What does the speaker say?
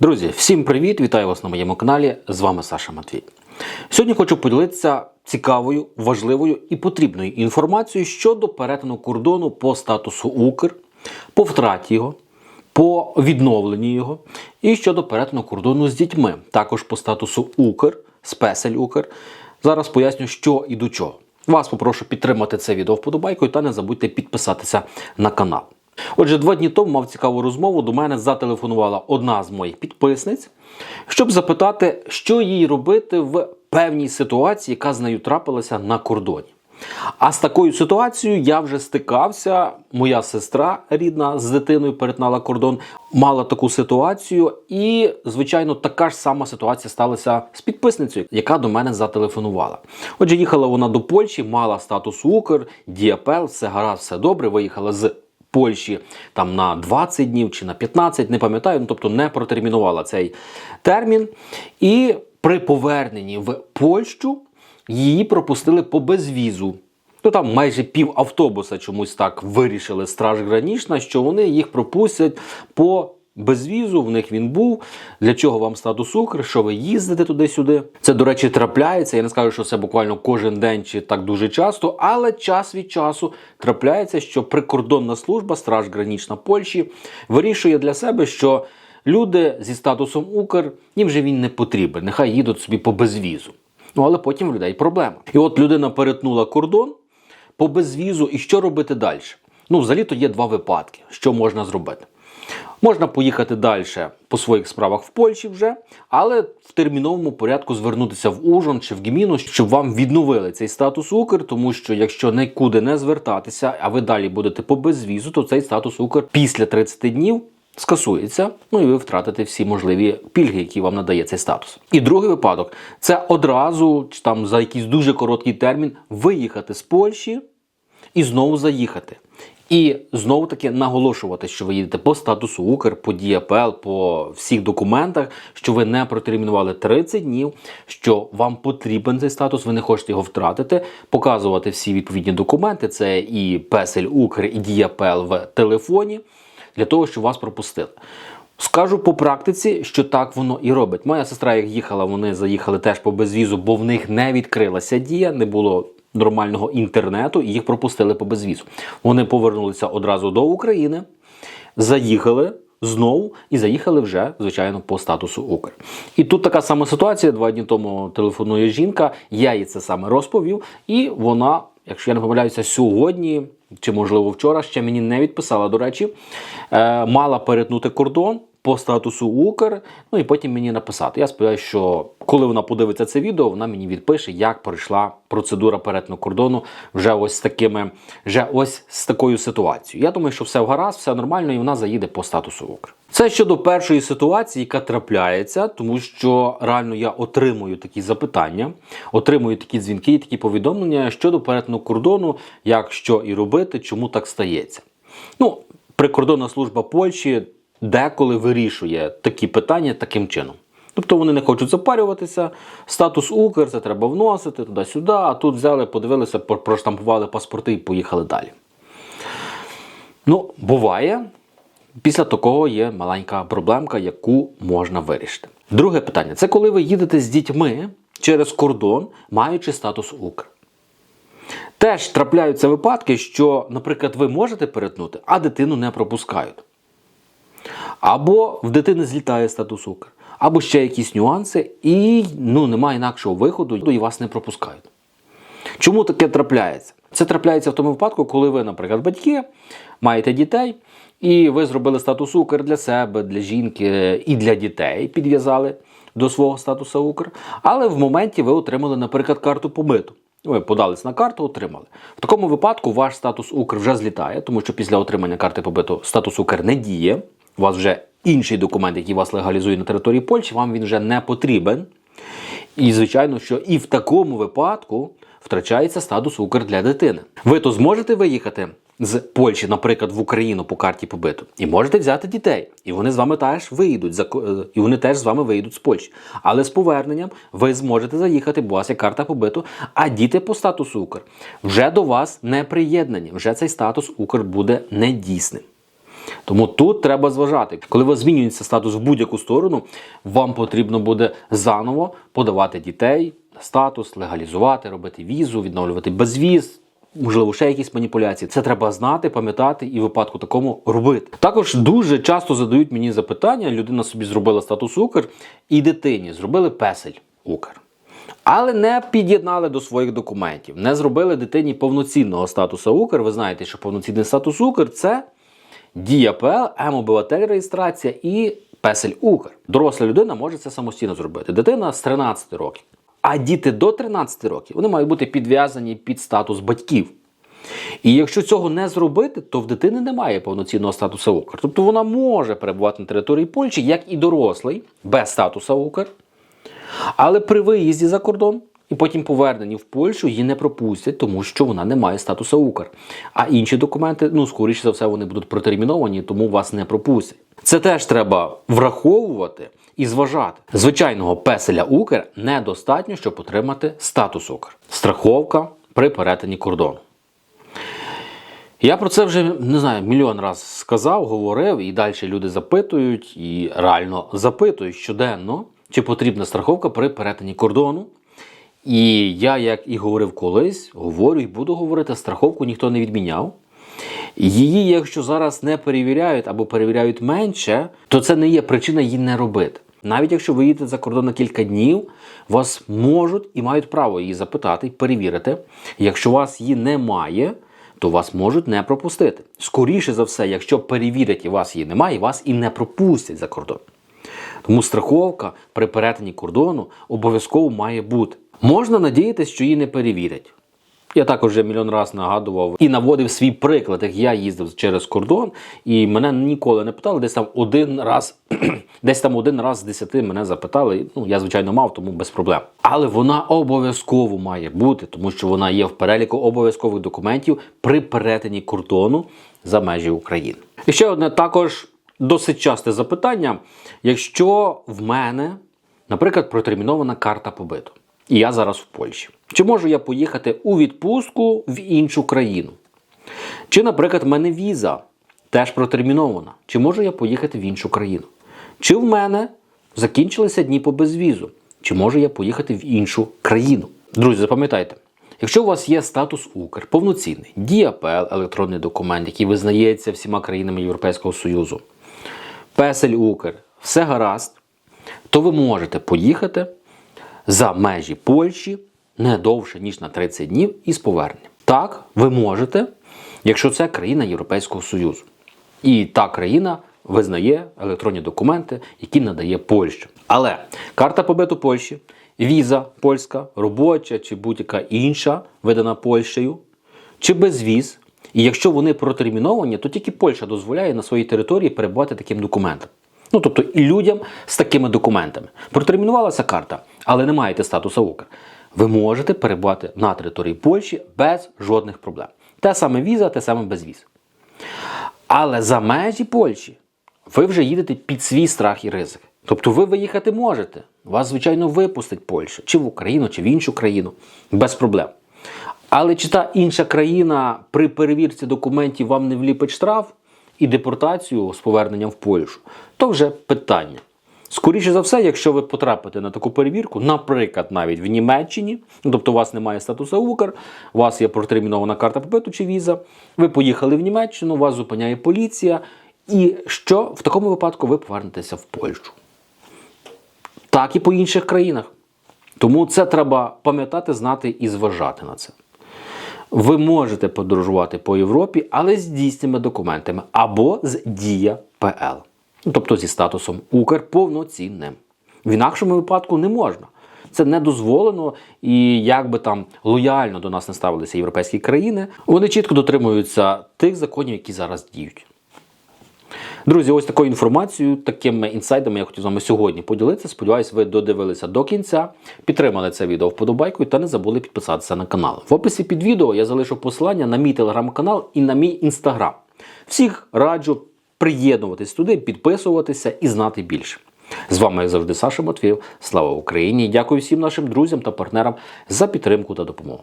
Друзі, всім привіт! Вітаю вас на моєму каналі. З вами Саша Матвій. Сьогодні хочу поділитися цікавою, важливою і потрібною інформацією щодо перетину кордону по статусу Укр, по втраті його, по відновленні його і щодо перетину кордону з дітьми, також по статусу Укр, спесель Укр. Зараз поясню, що і до чого. Вас попрошу підтримати це відео вподобайкою та не забудьте підписатися на канал. Отже, два дні тому мав цікаву розмову. До мене зателефонувала одна з моїх підписниць, щоб запитати, що їй робити в певній ситуації, яка з нею трапилася на кордоні. А з такою ситуацією я вже стикався. Моя сестра рідна з дитиною перетнала кордон, мала таку ситуацію, і, звичайно, така ж сама ситуація сталася з підписницею, яка до мене зателефонувала. Отже, їхала вона до Польщі, мала статус Укр, діапел, все гаразд, все добре. Виїхала з Польщі там на 20 днів чи на 15, не пам'ятаю, ну тобто не протермінувала цей термін. І при поверненні в Польщу її пропустили по безвізу. Ну там майже пів автобуса чомусь так вирішили страж гранічна, що вони їх пропустять по безвізу. В них він був. Для чого вам статус Укр? Що ви їздите туди-сюди? Це, до речі, трапляється. Я не скажу, що це буквально кожен день чи так дуже часто, але час від часу трапляється, що прикордонна служба, страж гранічна Польщі, вирішує для себе, що люди зі статусом Укр їм вже він не потрібен. Нехай їдуть собі по безвізу. Ну але потім в людей проблема. І от людина перетнула кордон по безвізу, і що робити далі? Ну, взагалі то є два випадки, що можна зробити. Можна поїхати далі по своїх справах в Польщі вже, але в терміновому порядку звернутися в Ужон чи в Гміну, щоб вам відновили цей статус Укр, тому що якщо нікуди не звертатися, а ви далі будете по безвізу, то цей статус Укр після 30 днів скасується, ну і ви втратите всі можливі пільги, які вам надає цей статус. І другий випадок це одразу чи там за якийсь дуже короткий термін виїхати з Польщі і знову заїхати. І знову таки наголошувати, що ви їдете по статусу Укр, по ДІАПЛ, по всіх документах, що ви не протермінували 30 днів, що вам потрібен цей статус, ви не хочете його втратити, показувати всі відповідні документи. Це і Песель Укр, і ДІАПЛ в телефоні, для того, щоб вас пропустили. Скажу по практиці, що так воно і робить. Моя сестра, як їхала, вони заїхали теж по безвізу, бо в них не відкрилася дія, не було нормального інтернету, і їх пропустили по безвізу. Вони повернулися одразу до України, заїхали знову і заїхали вже, звичайно, по статусу Укр. І тут така сама ситуація. Два дні тому телефонує жінка, я їй це саме розповів, і вона, якщо я не помиляюся, сьогодні. Чи, можливо, вчора ще мені не відписала, до речі, е, мала перетнути кордон по статусу Укр, ну і потім мені написати. Я сподіваюся, що коли вона подивиться це відео, вона мені відпише, як пройшла процедура перетину кордону вже ось з такими, вже ось з такою ситуацією. Я думаю, що все гаразд, все нормально, і вона заїде по статусу Укр. Це щодо першої ситуації, яка трапляється, тому що реально я отримую такі запитання, отримую такі дзвінки, і такі повідомлення щодо перетину кордону, як що і робити, чому так стається. Ну, прикордонна служба Польщі деколи вирішує такі питання таким чином. Тобто вони не хочуть запарюватися, статус Укр, це треба вносити туди-сюди, а тут взяли, подивилися, проштампували паспорти і поїхали далі. Ну, буває. Після такого є маленька проблемка, яку можна вирішити. Друге питання це коли ви їдете з дітьми через кордон, маючи статус Укр. Теж трапляються випадки, що, наприклад, ви можете перетнути, а дитину не пропускають. Або в дитини злітає статус Укр, або ще якісь нюанси, і ну, немає інакшого виходу, і вас не пропускають. Чому таке трапляється? Це трапляється в тому випадку, коли ви, наприклад, батьки, маєте дітей, і ви зробили статус Укр для себе, для жінки і для дітей, підв'язали до свого статусу Укр. Але в моменті ви отримали, наприклад, карту побиту. Ви подались на карту, отримали. В такому випадку ваш статус Укр вже злітає, тому що після отримання карти побиту статус Укр не діє. У вас вже інший документ, який вас легалізує на території Польщі, вам він вже не потрібен. І, звичайно, що і в такому випадку втрачається статус Укр для дитини. Ви то зможете виїхати з Польщі, наприклад, в Україну по карті побиту, і можете взяти дітей, і вони з вами теж виїдуть, зако- е, і вони теж з вами виїдуть з Польщі. Але з поверненням ви зможете заїхати, бо у вас є карта побиту, а діти по статусу Укр вже до вас не приєднані. Вже цей статус Укр буде недійсним. Тому тут треба зважати, коли у вас змінюється статус в будь-яку сторону, вам потрібно буде заново подавати дітей, статус, легалізувати, робити візу, відновлювати безвіз. Можливо, ще якісь маніпуляції. Це треба знати, пам'ятати і в випадку такому робити. Також дуже часто задають мені запитання: людина собі зробила статус Укр і дитині зробили песель Укр. Але не під'єднали до своїх документів, не зробили дитині повноцінного статусу Укр. Ви знаєте, що повноцінний статус Укр це Дія ПЛ, М-обиватель реєстрація і песель Укр. Доросла людина може це самостійно зробити. Дитина з 13 років. А діти до 13 років вони мають бути підв'язані під статус батьків. І якщо цього не зробити, то в дитини немає повноцінного статусу Укр. Тобто вона може перебувати на території Польщі, як і дорослий, без статусу Укр. Але при виїзді за кордон і потім поверненні в Польщу її не пропустять, тому що вона не має статусу Укр. А інші документи, ну скоріше за все, вони будуть протерміновані, тому вас не пропустять. Це теж треба враховувати і зважати. Звичайного песеля Укр недостатньо, щоб отримати статус Укр. Страховка при перетині кордону. Я про це вже не знаю, мільйон раз сказав, говорив, і далі люди запитують, і реально запитують щоденно, чи потрібна страховка при перетині кордону. І я, як і говорив колись, говорю і буду говорити, страховку ніхто не відміняв. Її, якщо зараз не перевіряють або перевіряють менше, то це не є причина її не робити. Навіть якщо ви їдете за кордон на кілька днів, вас можуть і мають право її запитати перевірити. Якщо у вас її немає, то вас можуть не пропустити. Скоріше за все, якщо перевірять і вас її немає, вас і не пропустять за кордон. Тому страховка при перетині кордону обов'язково має бути. Можна надіятися, що її не перевірять. Я також вже мільйон разів нагадував і наводив свій приклад, як я їздив через кордон, і мене ніколи не питали, десь там один раз, десь там один раз з десяти мене запитали. Ну, я, звичайно, мав, тому без проблем. Але вона обов'язково має бути, тому що вона є в переліку обов'язкових документів при перетині кордону за межі України. І ще одне також досить часте запитання: якщо в мене, наприклад, протермінована карта побиту. І я зараз в Польщі. Чи можу я поїхати у відпустку в іншу країну? Чи, наприклад, в мене віза теж протермінована? Чи можу я поїхати в іншу країну? Чи в мене закінчилися дні по безвізу? Чи можу я поїхати в іншу країну? Друзі, запам'ятайте, якщо у вас є статус Укр, повноцінний, ДІАПЛ, електронний документ, який визнається всіма країнами Європейського Союзу, Песель Укр, все гаразд, то ви можете поїхати за межі Польщі не довше, ніж на 30 днів із поверненням. Так, ви можете, якщо це країна Європейського Союзу. І та країна визнає електронні документи, які надає Польща. Але карта побиту Польщі, віза польська, робоча чи будь-яка інша, видана Польщею, чи безвіз. І якщо вони протерміновані, то тільки Польща дозволяє на своїй території перебувати таким документом. Ну, тобто і людям з такими документами. Протермінувалася карта, але не маєте статусу УКР. Ви можете перебувати на території Польщі без жодних проблем. Те саме віза, те саме безвіз. Але за межі Польщі ви вже їдете під свій страх і ризик. Тобто ви виїхати можете. Вас, звичайно, випустить Польща, чи в Україну, чи в іншу країну, без проблем. Але чи та інша країна при перевірці документів вам не вліпить штраф і депортацію з поверненням в Польщу, то вже питання. Скоріше за все, якщо ви потрапите на таку перевірку, наприклад, навіть в Німеччині, ну, тобто у вас немає статусу Укр, у вас є протермінована карта побиту чи віза, ви поїхали в Німеччину, вас зупиняє поліція, і що в такому випадку ви повернетеся в Польщу. Так і по інших країнах. Тому це треба пам'ятати, знати і зважати на це. Ви можете подорожувати по Європі, але з дійсними документами або з Дія ПЛ, тобто зі статусом Укр повноцінним. В інакшому випадку не можна. Це не дозволено, і як би там лояльно до нас не ставилися європейські країни, вони чітко дотримуються тих законів, які зараз діють. Друзі, ось такою інформацією, такими інсайдами я хотів з вами сьогодні поділитися. Сподіваюсь, ви додивилися до кінця, підтримали це відео вподобайкою та не забули підписатися на канал. В описі під відео я залишу посилання на мій телеграм-канал і на мій інстаграм. Всіх раджу приєднуватись туди, підписуватися і знати більше. З вами, як завжди, Саша Матвєєв. Слава Україні! Дякую всім нашим друзям та партнерам за підтримку та допомогу.